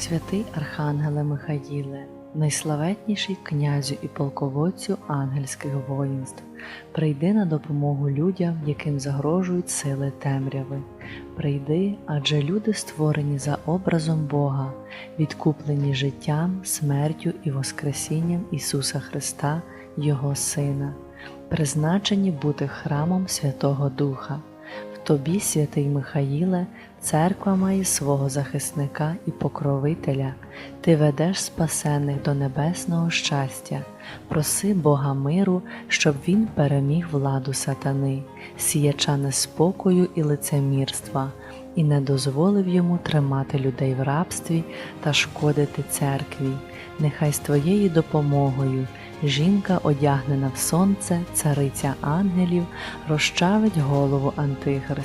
Пресвятий Архангеле Михаїле, найславетніший князю і полководцю ангельських воїнств, прийди на допомогу людям, яким загрожують сили темряви. Прийди, адже люди створені за образом Бога, відкуплені життям, смертю і Воскресінням Ісуса Христа, Його Сина, призначені бути храмом Святого Духа. Тобі, святий Михаїле, церква має свого захисника і покровителя. Ти ведеш спасених до небесного щастя. Проси Бога миру, щоб він переміг владу сатани, сіяча неспокою і лицемірства, і не дозволив йому тримати людей в рабстві та шкодити церкві. Нехай з твоєю допомогою жінка, одягнена в сонце, цариця ангелів, розчавить голову Антихриста.